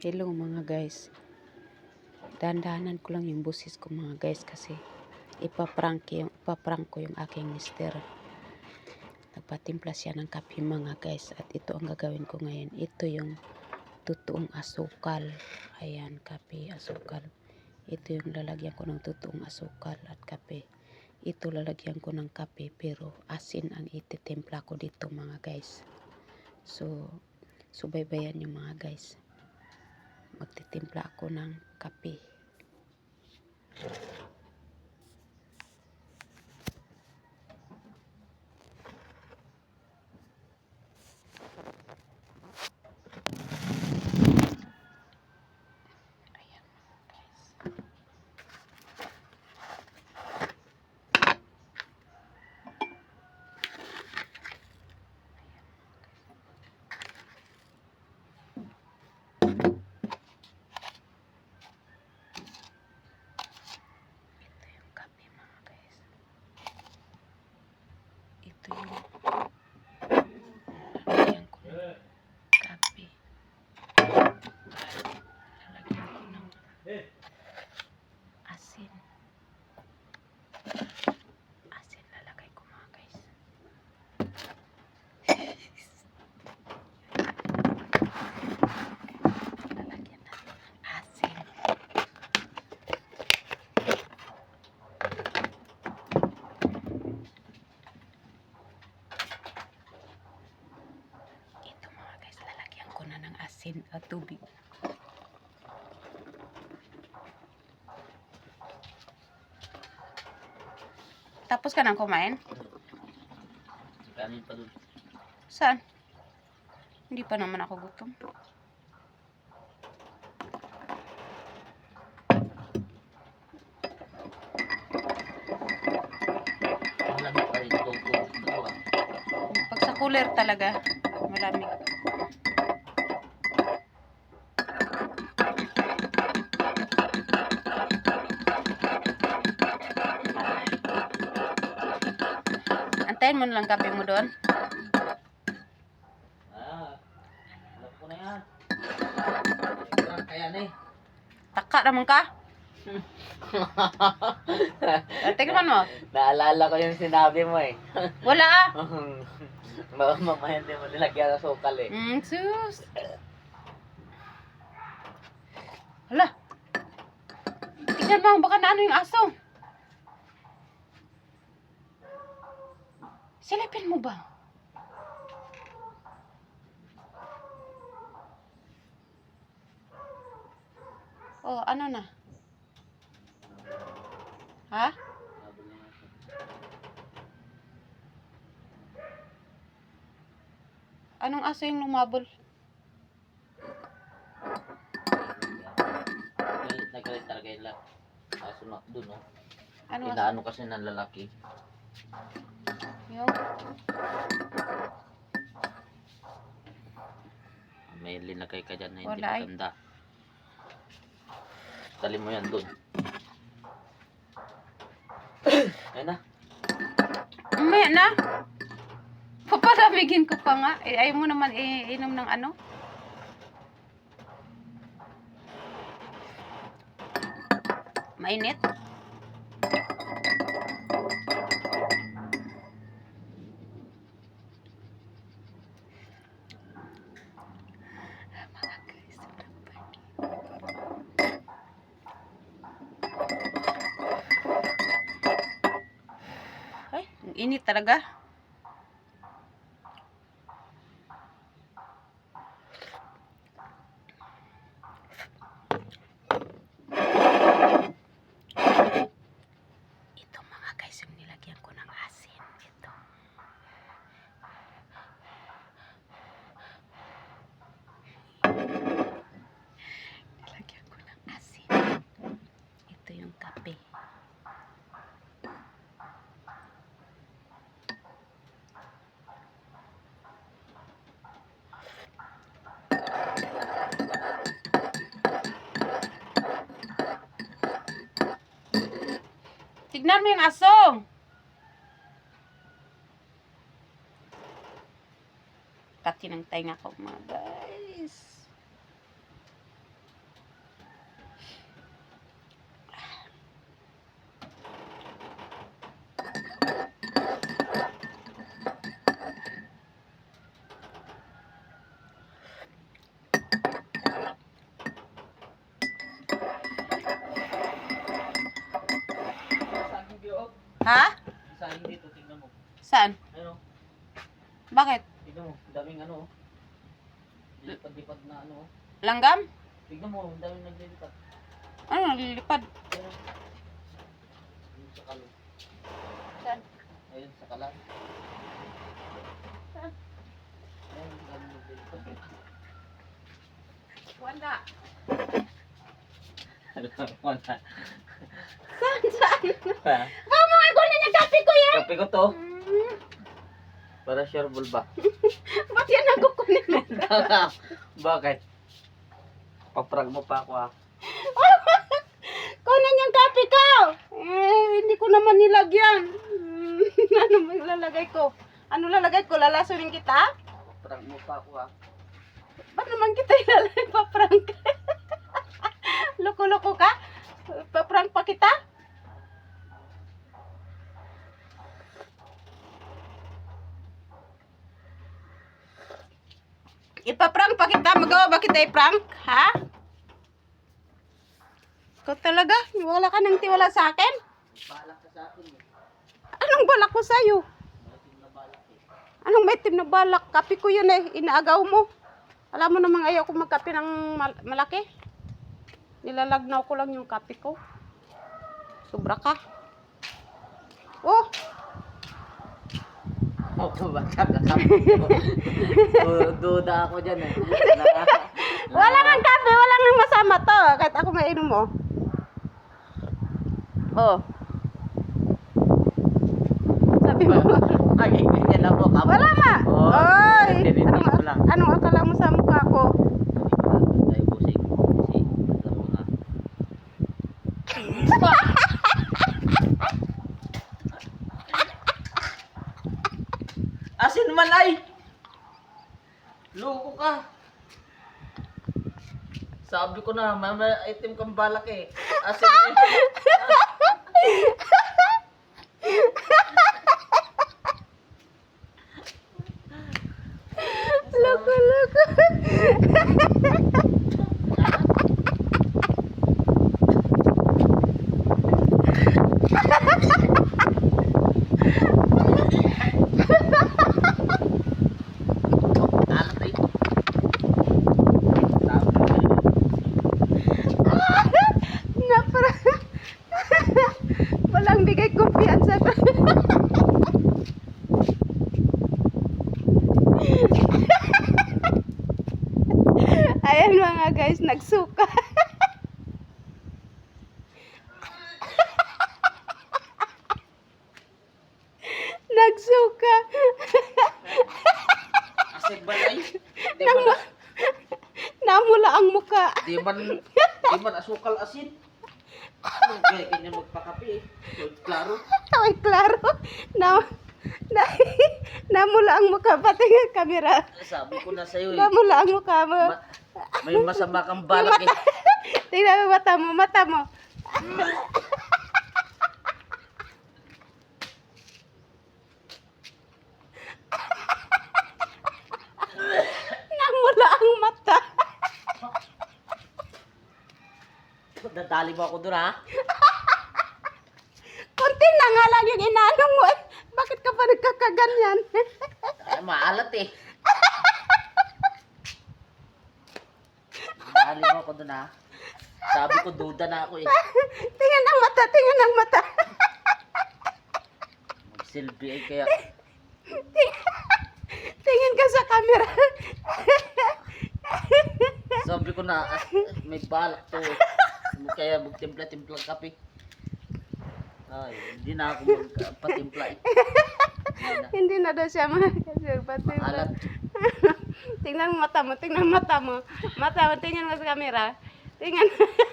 Hello mga guys. Dandahanan ko lang yung busis ko mga guys kasi ipaprank, yung, ipaprank ko yung aking mister. Nagpatimpla siya ng kape mga guys at ito ang gagawin ko ngayon. Ito yung totoong asukal. Ayan, kape, asukal. Ito yung lalagyan ko ng totoong asukal at kape. Ito lalagyan ko ng kape pero asin ang ititimpla ko dito mga guys. So, subaybayan yung mga guys magtitimpla ako ng kape. Ayan guys. Ito yung kape mga guys. Ito yung lalagyan ko ng kape. Lalagyan ko ng asin. Asin lalagay ko mga guys. Lalagyan natin ng asin. Ito mga guys, lalagyan ko na ng asin at tubig. Tapos ka nang kumain? Kanin pa dun. Saan? Hindi pa naman ako gutom. Pag sa cooler talaga, malamig. Antayin mo na lang kape mo doon. Ah, alam ko na yan. Parang kaya na eh. Taka naman ka. Ah, Tingnan mo. Naalala ko yung sinabi mo eh. Wala ah. Baka mamaya hindi mo nilagyan ng sukal eh. Mm, sus. Hala. Tingnan mo, baka na ano yung aso. Silipin mo ba? Oh, ano na? Ha? Anong aso yung lumabol? Galit na galit talaga yung. Kaso na dun oh. Ano aso? Inaano kasi ng lalaki. Yung? May linagay ka dyan na hindi Wala eh. maganda. Dali mo yan dun. Ayun na. Umaya na. Papalamigin ko pa nga. Eh, ayaw mo naman iinom ng ano? Mainit? Mga init talaga. Ito mga guys, yung nilagyan ko ng asin. Ito. Nilagyan ko ng asin. Ito yung kape. Tignan mo yung asong. Kati ng tainga ko mga guys. Ha? Sa akin dito, tingnan mo. Saan? Ayun, oh. Bakit? tingnan mo. Ang daming ano, oh. Lipad-lipad na ano, oh. Langgam? Tingnan mo, ang daming naglilipad. Ano, nalilipad? Ayun, sa kalan. Saan? Ayun sa kalan. Saan? Ayun, ang daming naglilipad. Wala. Wala. Saan, saan? Oh, mga gunin yung kape ko yan! Kape ko to. Hmm, Para shareable ba? ba't yan nakukunin mo? Bakit? Paprag mo pa ako ah. Kunin yung kape ko! Eh, hindi ko naman nilagyan. Hmm, ano mo ilalagay ko? Ano lalagay ko? Lalasunin kita? Paprag mo pa ako ah. Ba't naman kita ilalagay pa prank? Loko-loko ka? Pa-prank pa kita? Ipa-prank pa kita? Magawa ba kita i-prank? Ha? Ikaw talaga? Wala ka nang tiwala sa akin? Balak ka sa akin. Anong balak ko sa'yo? Anong may itim na balak? Kape ko yun eh. Inaagaw mo. Alam mo namang ayaw ko magkape ng mal- malaki. Nilalagnaw ko lang yung kape ko. Sobra ka. Oh, Mo. Du- Duda ako dyan eh. Na, wala kang kape. Wala nang masama to. Kahit ako mainom mo. Oh. Sabi mo. Ay, ganyan ako. Kapo. Wala nga. Oo, Oy. Anong, lang. anong akala mo sa mukha ko? Ay, busing. Kasi, alam mo na. Asin man ay! Loko ka! Sabi ko na, mama, itim kang balak eh. Asin eh. Loko, loko. Alat ay. Sabi ko eh. Napra. Walang bigay kumpiyansa to. Ayan mga guys, nagsuka. nagsuka. Asin balay. Di man, namula ang muka. di man, di man asukal asin. Ano, Kaya kanya magpakape eh. Klaro. Ay, klaro. Na, na, namula ang muka. Pati nga kamera. Sabi ko na sa'yo eh. Namula ang muka mo. Ma- may masama kang balak eh. Tingnan mo mata mo, mata mo. Namula ang mata. Dadali mo ako dun ha. Na nga lang yung inanong mo. eh. Bakit ka pa nagkakaganyan? Ay, maalat eh. Dadali mo ako dun ha. Sabi ko duda na ako eh. tingnan ang mata, tingnan ang mata. Magsilbi ay kaya. Tingin ka sa camera. Sabi ko na ah, may balak to eh. Kaya magtimpla-timpla kape. Ay, hindi na ako magpatimpla eh. Hindi na. Daw siya. Pati Maalat. Tingnan mo mata mo, tingnan mata mo. Mata mo, tingnan mo sa camera. Tingnan.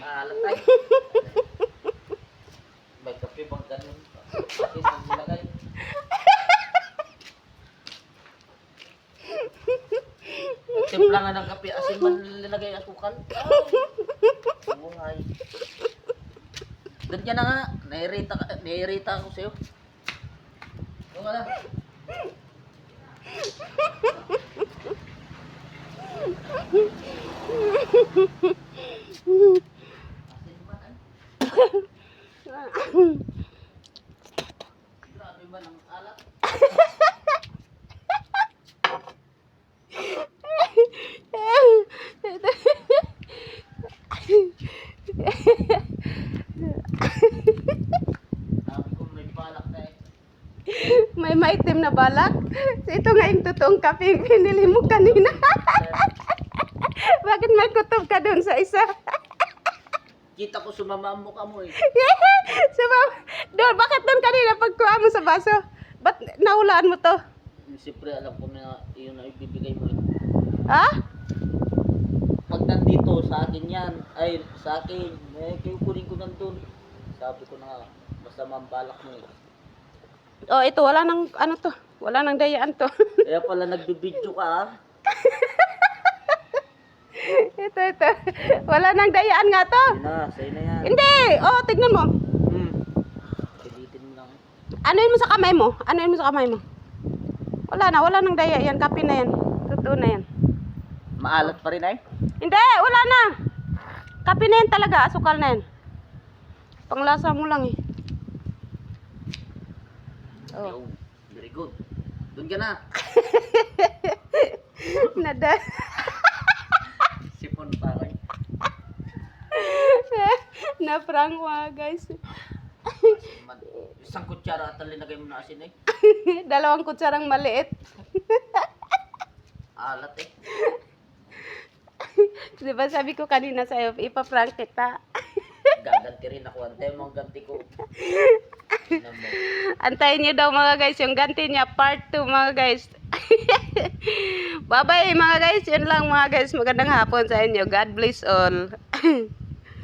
Maalat ay. May kape bang ganun? Bakit ang nilagay? Timpla nga ng kape, asin man nilagay asukal. Ay, buhay. Ka na nga. Nairita, nairita ako sa'yo. Ka na. Grabe ba ng alak? Sabi ko may balak na eh. May maitim na balak. Ito nga yung totoong kape yung pinili mo kanina. Bakit may kutob ka doon sa isa? Kita ko sumama ang mukha mo eh. Sumam, doon, bakit doon kanina pagkuha mo sa baso? Ba't nahulaan mo to? Siyempre alam ko na yun ang ibibigay mo eh. Ha? Pag nandito sa akin yan, ay sa akin, eh, kayo kunin ko nandun. Sabi ko na masama ang balak mo eh. Oh, ito, wala nang, ano to? Wala nang dayaan to. Kaya pala nagbibidyo ka ah. ito, ito. Wala nang dayaan nga to. Yun na, sa'yo na yan. Hindi! Oh, tignan mo. Hmm. Pilitin mo lang. Anuin mo sa kamay mo. Anuin mo sa kamay mo. Wala na, wala nang daya yan. Kape na yan. Totoo na yan. Maalat pa rin ay? Hindi, wala na. Kape na yan talaga. Asukal na yan. Panglasa mo lang eh. Oh. Oh. Very good. Doon ka na. Nada. Sipon pa ako. Na-prank guys. Isang kutsara at linagay mo na asin eh. Dalawang kutsarang maliit. Alat eh. Di ba sabi ko kanina sa'yo, ipaprank kita. Gaganti rin ako. Antay mo ang ganti ko. Antayin niyo daw mga guys, yung ganti niya, part 2 mga guys. Bye-bye mga guys, yun lang mga guys. Magandang hapon sa inyo. God bless all.